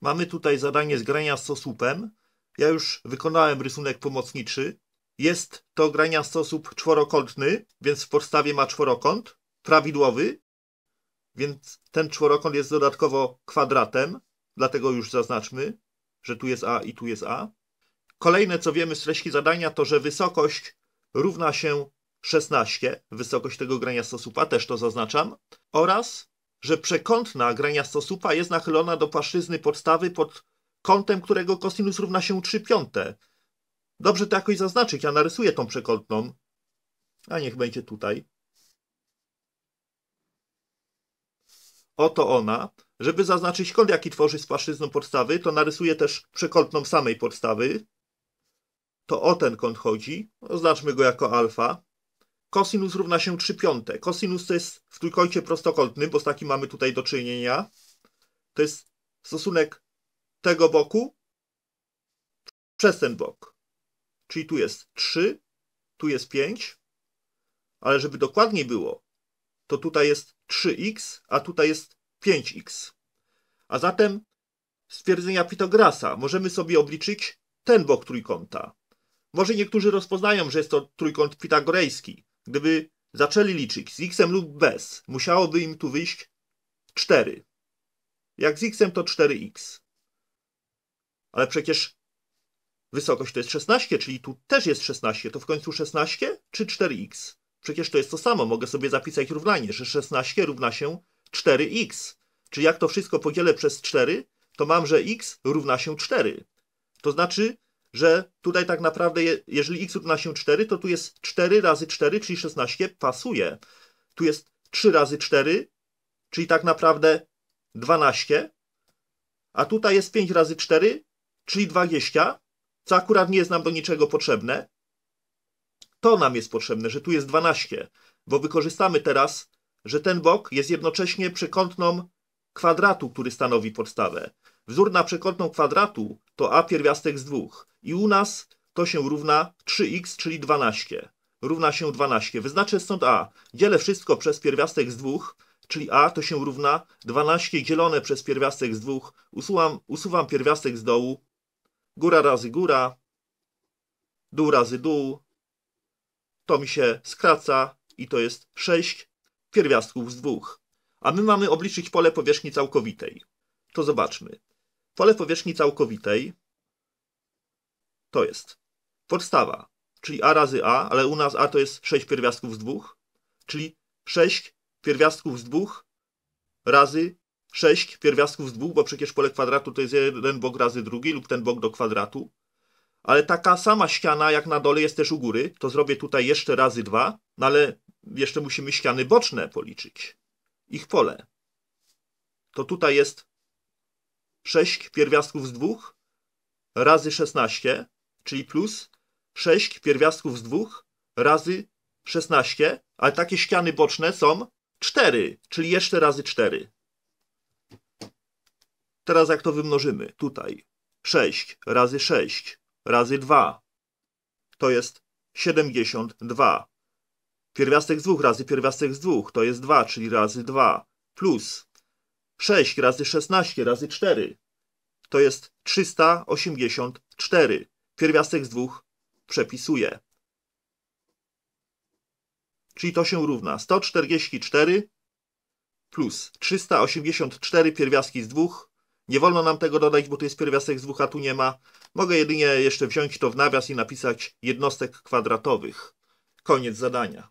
Mamy tutaj zadanie z grania stosupem. Ja już wykonałem rysunek pomocniczy. Jest to grania sposób czworokątny, więc w podstawie ma czworokąt prawidłowy, więc ten czworokąt jest dodatkowo kwadratem, dlatego już zaznaczmy, że tu jest A i tu jest A. Kolejne, co wiemy z treści zadania, to że wysokość równa się 16, wysokość tego grania stosupa, też to zaznaczam, oraz, że przekątna grania stosupa jest nachylona do płaszczyzny podstawy pod kątem, którego kosinus równa się 3 piąte. Dobrze to jakoś zaznaczyć, ja narysuję tą przekątną, a niech będzie tutaj. Oto ona. Żeby zaznaczyć kąt, jaki tworzy z płaszczyzną podstawy, to narysuję też przekątną samej podstawy. To o ten kąt chodzi. Oznaczmy go jako alfa. Kosinus równa się 3 piąte. Kosinus to jest w trójkącie prostokątnym, bo z takim mamy tutaj do czynienia. To jest stosunek tego boku przez ten bok. Czyli tu jest 3, tu jest 5, ale żeby dokładniej było, to tutaj jest 3x, a tutaj jest 5x. A zatem z stwierdzenia Pitagorasa możemy sobie obliczyć ten bok trójkąta. Może niektórzy rozpoznają, że jest to trójkąt pitagorejski. Gdyby zaczęli liczyć z x lub bez, musiałoby im tu wyjść 4. Jak z x to 4x. Ale przecież wysokość to jest 16, czyli tu też jest 16. To w końcu 16 czy 4x? Przecież to jest to samo. Mogę sobie zapisać równanie, że 16 równa się 4x. Czyli jak to wszystko podzielę przez 4, to mam, że x równa się 4. To znaczy, że tutaj tak naprawdę, jeżeli x równa się 4, to tu jest 4 razy 4, czyli 16, pasuje. Tu jest 3 razy 4, czyli tak naprawdę 12, a tutaj jest 5 razy 4, czyli 20, co akurat nie jest nam do niczego potrzebne. To nam jest potrzebne, że tu jest 12, bo wykorzystamy teraz, że ten bok jest jednocześnie przekątną kwadratu, który stanowi podstawę. Wzór na przekątną kwadratu to a pierwiastek z 2 i u nas to się równa 3x, czyli 12. Równa się 12. Wyznaczę stąd a. Dzielę wszystko przez pierwiastek z 2, czyli a to się równa 12 dzielone przez pierwiastek z 2. Usuwam, usuwam pierwiastek z dołu. Góra razy góra. Dół razy dół. To mi się skraca i to jest 6 pierwiastków z 2. A my mamy obliczyć pole powierzchni całkowitej. To zobaczmy. Pole powierzchni całkowitej to jest podstawa, czyli a razy a, ale u nas a to jest 6 pierwiastków z 2, czyli 6 pierwiastków z 2 razy 6 pierwiastków z 2, bo przecież pole kwadratu to jest jeden bok razy drugi lub ten bok do kwadratu. Ale taka sama ściana jak na dole jest też u góry, to zrobię tutaj jeszcze razy 2, no ale jeszcze musimy ściany boczne policzyć. Ich pole. To tutaj jest 6 pierwiastków z 2 razy 16, czyli plus 6 pierwiastków z 2 razy 16, ale takie ściany boczne są 4, czyli jeszcze razy 4. Teraz jak to wymnożymy? Tutaj 6 razy 6 razy 2 to jest 72. Pierwiastek z 2 razy pierwiastek z 2 to jest 2, czyli razy 2 plus 6 razy 16 razy 4 to jest 384. Pierwiastek z 2 przepisuję. Czyli to się równa 144 plus 384 pierwiastki z 2. Nie wolno nam tego dodać, bo tu jest pierwiastek z 2, a tu nie ma. Mogę jedynie jeszcze wziąć to w nawias i napisać jednostek kwadratowych. Koniec zadania.